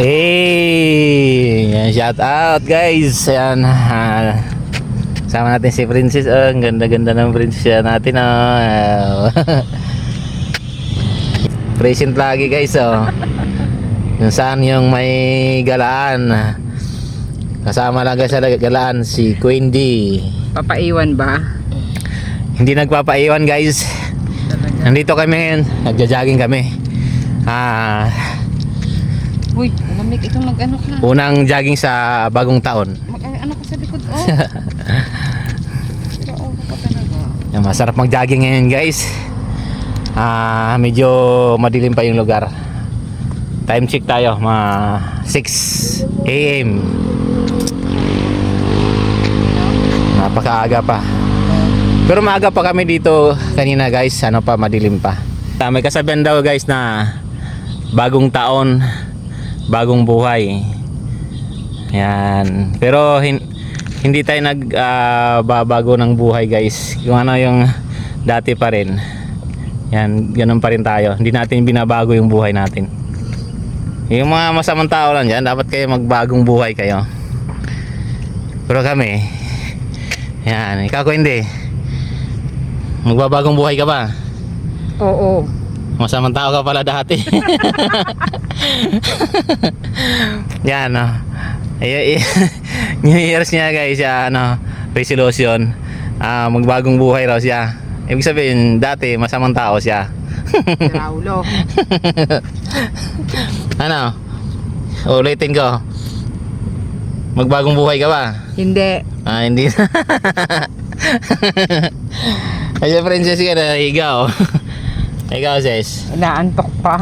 Hey! Yan, shout out guys. Ayan. ah, sama natin si Princess. Oh, ang ganda-ganda ng princess natin. Oh. Present lagi guys. Oh. Yung saan yung may galaan. Kasama lang sa galaan si Queen D. Papaiwan ba? Hindi nagpapaiwan guys. Nandito kami ngayon. Nagja-jogging kami. Ah, Uy, lamig ito mag-ano ka. unang jogging sa bagong taon. Mag ano ka sa likod, oh. Sira ulo ka talaga. Yan, masarap mag-jogging ngayon guys. Ah, medyo madilim pa yung lugar. Time check tayo, mga 6 AM. Napakaaga pa. Pero maaga pa kami dito kanina guys, ano pa madilim pa. Ah, May kasabihan daw guys na bagong taon, bagong buhay. Yan. Pero hin- hindi tayo nag ah, babago ng buhay guys. Yung ano yung dati pa rin. Yan, ganun pa rin tayo. Hindi natin binabago yung buhay natin. Yung mga masamang tao lang dyan, dapat kayo magbagong buhay kayo. Pero kami, yan, ikaw ko hindi. Magbabagong buhay ka ba? Oo. Masamang tao ka pala dati. Yan, no. Ay, ay, New Year's niya guys, siya, ano, resolution. Ah, magbagong buhay raw siya. Ibig sabihin, dati masamang tao siya. Sira ulo. ano? Ulitin ko. Magbagong buhay ka ba? Hindi. Ah, hindi na. Ay, princess ka na, ikaw. Ikaw, sis. Inaantok pa.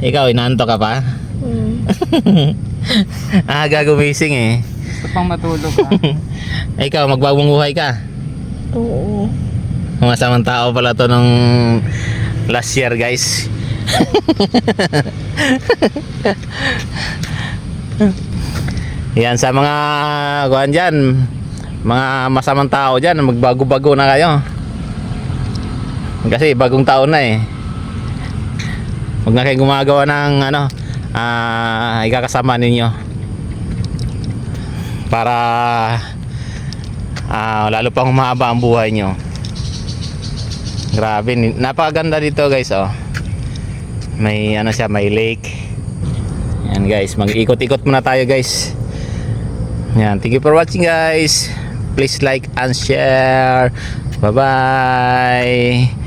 Ikaw, inaanto ka pa? ah, gagumising eh. Gusto pang matulog ah. Ikaw, magbagong buhay ka. Oo. Masamang tao pala to nung last year, guys. Yan sa mga kuhan dyan, mga masamang tao dyan, magbago-bago na kayo. Kasi bagong taon na eh. Huwag na kayo gumagawa ng ano, ah, ikakasama ninyo. Para ah, lalo pang humaba ang buhay nyo. Grabe, napakaganda dito guys oh. May ano siya, may lake. Yan guys, mag-ikot-ikot muna tayo guys. Yan, thank you for watching guys. Please like and share. Bye-bye.